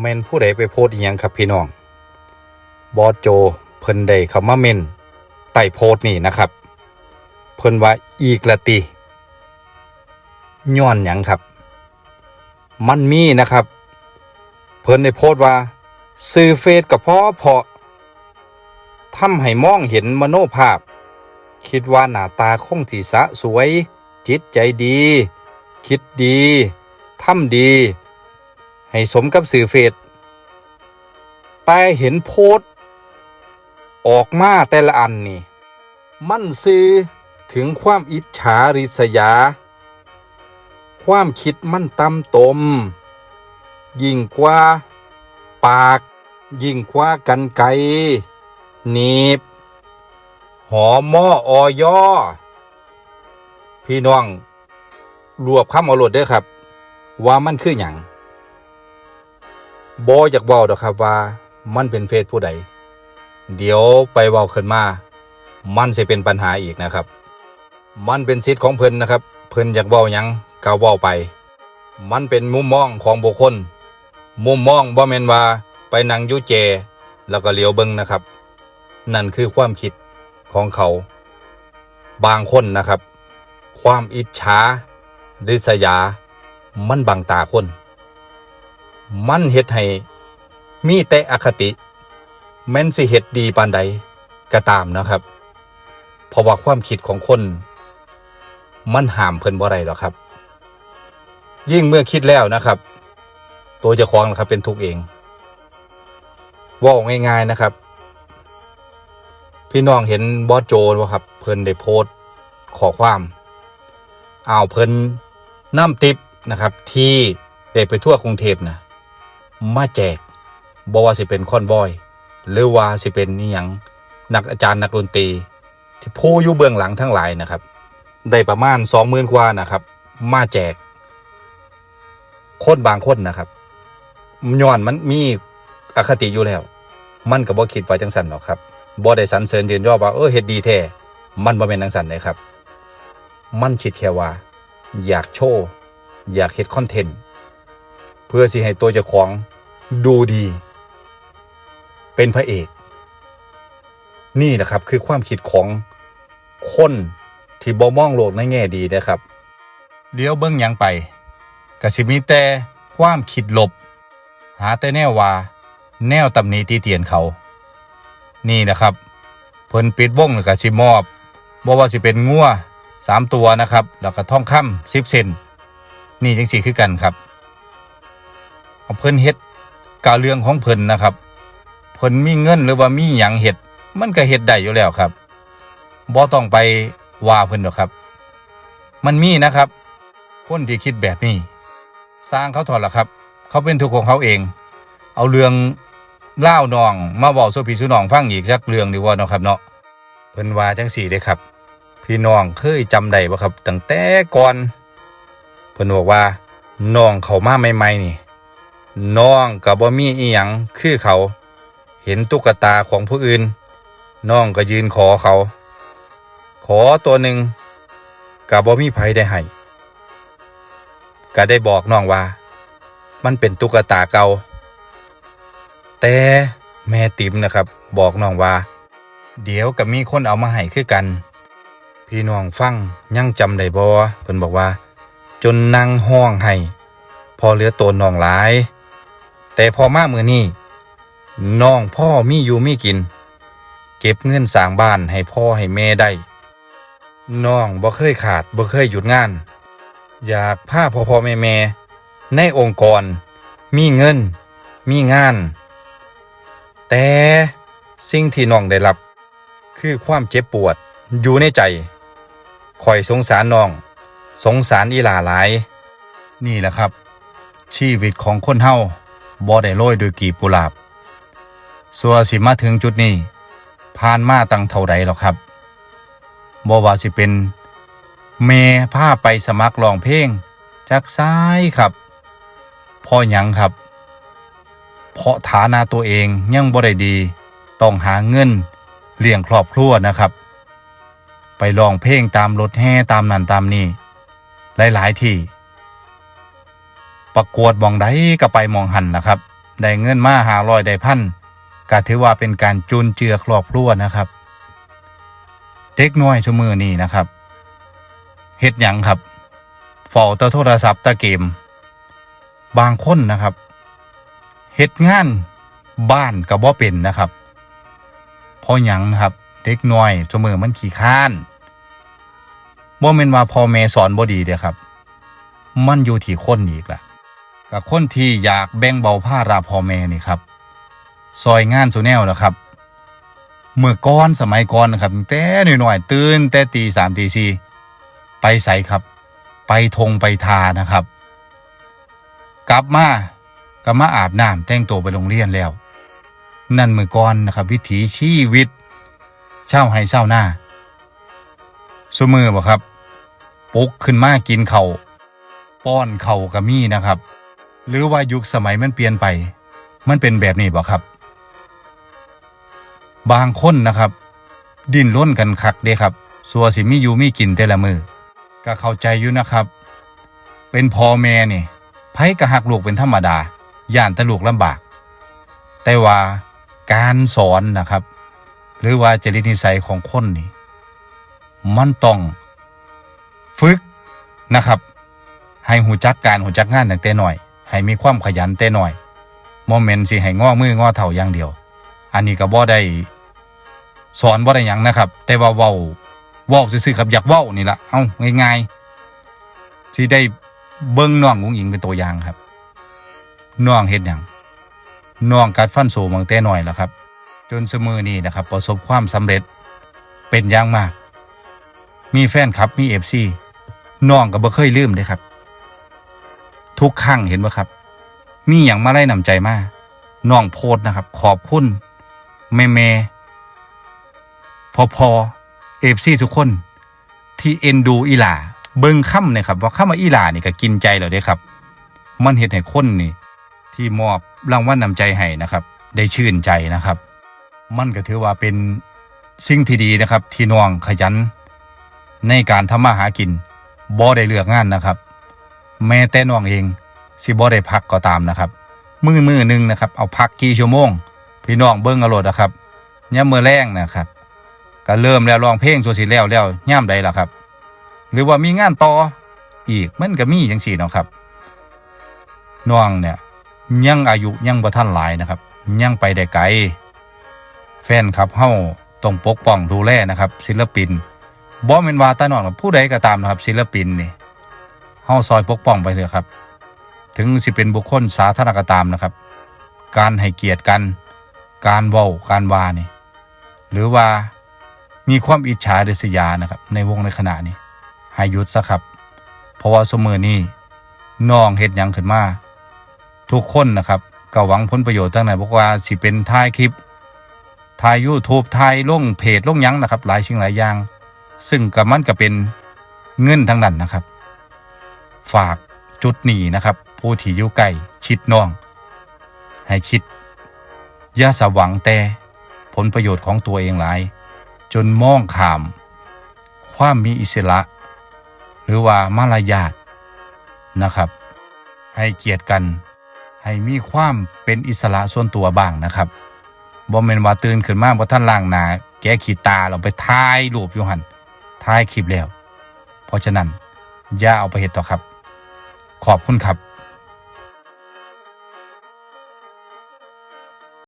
แมนผู้ใดไปโพสต์อีหยังครับพี่น้อง บอสโจเพิ่นได้เข้ามาเมนใต้โพสต์นี่นะครับ เพิ่นว่าอีกละติย้อนหยังครับ มันมีนะครับ เพิ่นได้โพสต์ว่าซื้อเฟซกับพ่อเพาะทำให้มองเห็นมโนภาพ คิดว่าหน้าตาคงสีสะสวย จิตใจดี คิดดีทำดี ให้สมกับสื่อเฟซแต่เห็นโพสต์ ออกมาแต่ละอันนี่ มันสื่อถึงความอิจฉาริษยา ความคิดมันต่ำตม ยิ่งกว่า ปาก ยิ่งกว่ากันไกหนีบ หอมอออยอ พี่น้อง รวบคำเอาโหลดเด้อครับ ว่ามันคืออย่าง บออยากเว้าดอกครับว่ามันเป็นเฟซผู้ใด เดี๋ยวไปเว้าขึ้นมา มันจะเป็นปัญหาอีกนะครับ มันเป็นสิทธิ์ของเพิ่นนะครับ เพิ่นอยากเว้าหยังก็เว้าไป มันเป็นมุมมองของบุคคล มุมมองบ่แม่นว่าไปนั่งยู่เจ แล้วก็เหลียวเบิ่งนะครับ นั่นคือความคิดของเขา บางคนนะครับ ความอิจฉาริษยา มันบังตาคน มันเฮ็ดให้มีแต่อคติ แม้นสิเฮ็ดดีปานใดก็ตามนะครับ เพราะว่าความคิดของคน มันห้ามเพิ่นบ่ได้หรอกครับ ยิ่งเมื่อคิดแล้วนะครับ ตัวจ้าของนะครับเป็นทุกข์เองว่าง่าย ๆนะครับ พี่น้องเห็นบอสโจบ่ครับ เพิ่นได้โพสต์ขอความอ้าวเพิ่นน้ำติปนะครับ ที่ได้ไปทั่วกรุงเทพนะ มาแจกบ่ว่าสิเป็นคอนบอย หรือว่าสิเป็นนี่ยังนักอาจารย์นักดนตรี ที่ผู้อยู่เบื้องหลังทั้งหลายนะครับ ได้ประมาณสองหมื่นกว่านะครับ มาแจก คนบางคนนะครับย้อนมันมีอคติอยู่แล้ว มันก็บ่คิดว่าจังสันหรอกครับบ่ได้สรรเสริญยืนย่อว่าเออเฮ็ดดีแท้มันบ่แม่นจังสันเลยครับ มันคิดแค่ว่า อยากโชว์อยากเฮ็ดคอนเทนต์เพื่อสิให้ตัวเจ้าของ ดูดี เป็นพระเอก นี่แหละครับคือความคิดของคนที่บ่มองโลกในแง่ดีนะครับเลี้ยวเบิ่งยังไปกสิมีแต่ความคิดลบ หาแต่แนวว่า แนวตำหนิตีเตียนเขา นี่นะครับเพิ่นปิดวงแล้วก็สิมอบบ่ว่าสิเป็นงัวสามตัวนะครับ แล้วก็ทองค่ำสิบเซนนี่จังสี่คือกันครับเอาเพิ่นเฮ็ด กาเรื่องของเพิ่นนะครับเพิ่นมีเงินหรือว่ามีหยังเฮ็ดมันก็เฮ็ดได้อยู่แล้วครับบ่ต้องไปว่าเพิ่นหรอกครับ มันมีนะครับ คนที่คิดแบบนี้ สร้างเขาถอดละครับ เขาเป็นทุกข์ของเขาเอง เอาเรื่องเล่านองมาบอกสู่พี่สู่น้องฟังอีกสักเรื่องดีว่าเนาะครับเนาะเพิ่นว่าจังสี่เด้ครับ พี่น้องเคยจำได้บ่ครับตั้งแต่ก่อน เพิ่นบอกว่าน้องเขามาใหม่ๆนี่ น้องก็บ่มีอีหยังคือเขา เห็นตุ๊กตาของผู้อื่น น้องก็ยืนขอเขา ขอตัวหนึ่งก็บ่มีไผได้ให้ก็ได้บอกน้องว่า มันเป็นตุ๊กตาเก่าแต่แม่ติ๋มนะครับ บอกน้องว่า เดี๋ยวก็มีคนเอามาให้คือกัน พี่น้องฟังยังจำได้บ่เพิ่นบอกว่า จนนั่งห้องให้พอเหลือตัวน้องหลาย แต่พอมามื้อนี้น้องพ่อมีอยู่มีกิน เก็บเงินสร้างบ้านให้พ่อให้แม่ได้น้องบ่เคยขาดบ่เคยหยุดงาน อยากพาพ่อพ่อแม่แม่ในองค์กร มีเงิน มีงาน แต่สิ่งที่น้องได้รับ คือความเจ็บปวดอยู่ในใจคอยสงสารน้อง สงสารอีหลาหลาย นี่แหละครับ ชีวิตของคนเฮา บ่ได้โรยด้วยกีบกุหลาบสัวสิมาถึงจุดนี้ผ่านมาตั้งเท่าใดหรอกครับบ่ว่าสิเป็น เมพาไปสมัครร้องเพลงจากซ้ายครับพ่อหยังครับ เพราะฐานะตัวเองยังบ่ได้ดี ต้องหาเงินเลี้ยงครอบครัวนะครับ ไปร้องเพลงตามรถแห่ตามนั่นตามนี่หลาย ๆ ที่ ประกวดมองใดก็ไปมองหันนะครับ ได้เงินมาหารอยได้พันก็ถือว่าเป็นการจุนเจือครอบครัวนะครับ เด็กน้อยชั่วมือนี้นะครับเฮ็ดหยังครับเฝ้าตะโทรศัพท์ตะเกม บางคนนะครับเฮ็ดงานบ้านก็บ่เป็นนะครับพราะหยังนะครับเด็กน้อยชั่วมือมันขี้ค้านบ่แม่นว่าพ่อแม่สอนบ่ดีเด้ครับ มันอยู่ที่คนอีกล่ะ กับคนที่อยากแบ่งเบาภาระพ่อแม่นี่ครับซอยงานสุแนวนะครับเมื่อก่อนสมัยก่อนนะครับแต่หน่อยๆตื่นแต่ตีสามตีสี่ไปใส่ครับ ไปทงไปทานะครับ กลับมาก็มาอาบน้ำแต่งตัวไปโรงเรียนแล้ว นั่นเมื่อก่อนนะครับ วิถีชีวิตเช่าให้เช่าหน้าสมือบ่ครับปลุกขึ้นมากินเขาวป้อนเข่าวกะมีนะครับ หรือว่ายุคสมัยมันเปลี่ยนไป มันเป็นแบบนี้บ่ครับ บางคนนะครับ ดิ้นร่นกันคักเด้ครับสัวสิมีอยู่มีกินแต่ละมือก็เข้าใจอยู่นะครับ เป็นพ่อแม่นี่ไผก็หักลูกเป็นธรรมดา ย่านตะลูกลำบาก แต่ว่าการสอนนะครับ หรือว่าจริตนิสัยของคนนี่ มันต้องฝึกนะครับ ให้หูจักการหูจักงานตั้งแต่น้อย ให้มีความขยันแต่น้อยโมเมนต์สิให้งอมืองอเท่าอย่างเดียว อันนี้ก็บ่ได้สอนบ่ได้หยังนะครับ แต่ว่าเว้าเว้าซื่อๆครับอยากเว้านี่ละเอ้าง่ายๆที่ได้เบิ่งน้องอุ๋งอิงเป็นตัวอย่างครับน้องเฮ็ดหยังน้องกัดฟันสูงตั้งแต่น้อยแล้วครับ จนเสมอนี้นะครับ ประสบความสำเร็จเป็นอย่างมาก มีแฟนคลับมีเอฟซีน้องก็บ่เคยลืมเลยครับ ทุกครั้งเห็นบ่ครับ มีอย่างมาไล่นำใจมาน้องโพดนะครับ ขอบคุณแม่แม่พอพอเอฟซีทุกคน ที่เอ็นดูอีหลาเบิ่งค่ำเนี่ยครับว่าค่ำมาอีหลานี่ก็กินใจเราได้ครับ มันเห็นให้คนนี่ ที่มอบรางวัลนำใจให้นะครับ ได้ชื่นใจนะครับ มันก็ถือว่าเป็นสิ่งที่ดีนะครับ ที่น้องขยัน ในการทำมาหากินบ่ได้เลือกงานนะครับ แม้แต่น้องเองสิบ่ได้พักก็ตามนะครับ มือมือหนึ่งนะครับ เอาพักกี่ชั่วโมง พี่น้องเบิ้งอาโลดนะครับย่ามือแรงนะครับก็เริ่มแล้วร้องเพลงสัวสิแล้วแล้วย่ามใดล่ะครับ หรือว่ามีงานต่ออีกมันก็มีจังสี่เนาะครับน้องเนี่ยยังอายุยังบ่ทันหลายนะครับ ยังไปได้ไกล แฟนครับเฮาต้องปกป้องดูแลนะครับ ศิลปินบ่แม่นว่าแตาน้องผู้ใดก็ตามนะครับ ศิลปินนี่าซอยปกป้องไปเถอะครับ ถึงสิเป็นบุคคลสาธารณะก็ตามนะครับ การให้เกียรติกัน การเว้าการวานี่ หรือว่ามีความอิจฉาริษยานะครับ ในวงในขณะนี้ให้หยุดซะครับ เพราะว่าสมือนี้น้องเฮ็ดยังขึ้นมา ทุกคนนะครับก็หวังผลประโยชน์ทั้งนั้นบอกว่าสิเป็นถ่ายคลิปถ่าย YouTube ถ่ายลงเพจลงยังนะครับ หลายสิ่งหลายอย่าง ซึ่งกับมันก็เป็นเงินทั้งนั้นนะครับ ฝากจุดนี้นะครับ ผู้ที่อยู่ใกล้ชิดน้อง ให้คิดอย่าสหวังแต่ผลประโยชน์ของตัวเองหลาย จนมองขาม ความมีอิสระ หรือว่ามารยาทนะครับ ให้เกียรติกัน ให้มีความเป็นอิสระส่วนตัวบ้างนะครับบ่แม่นว่าตื่นขึ้นมาบ่ทันล้างหนาแกขี้ตาเราไปถ่ายรูปอยู่หันถ่ายคลิปแล้ว เพราะฉะนั้นอย่าเอาไปเฮ็ดต่อครับ ขอบคุณครับ